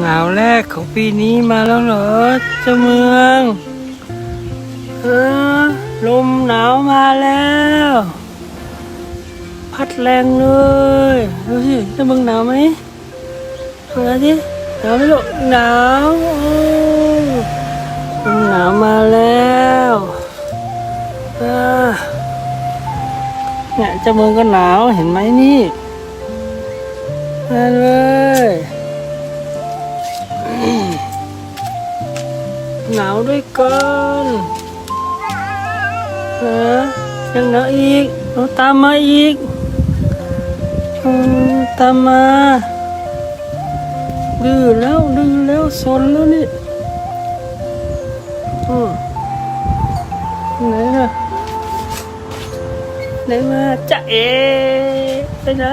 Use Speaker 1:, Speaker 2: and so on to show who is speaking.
Speaker 1: หนาวแรกของปีนี้มาแล้วเหรอเจ้าเมืองเออลมหนาวมาแล้ว พัดแรงเลยดูสิเจ้าเมืองหนาวไหมดูสิหนาวไหมลูกหนาวลมหนาวมาแล้วอ่าเนี่ยเจ้าเมืองก็หนาวเห็นไหมนี่ นั่นเลยหนาวด้วยกันนะยังหนาวอีกเราตามมาอีกตามมาดื้อแล้วดื้อแล้วสนแล้วนี่อืมไหนล่ะไหนมาจะเอไปไหน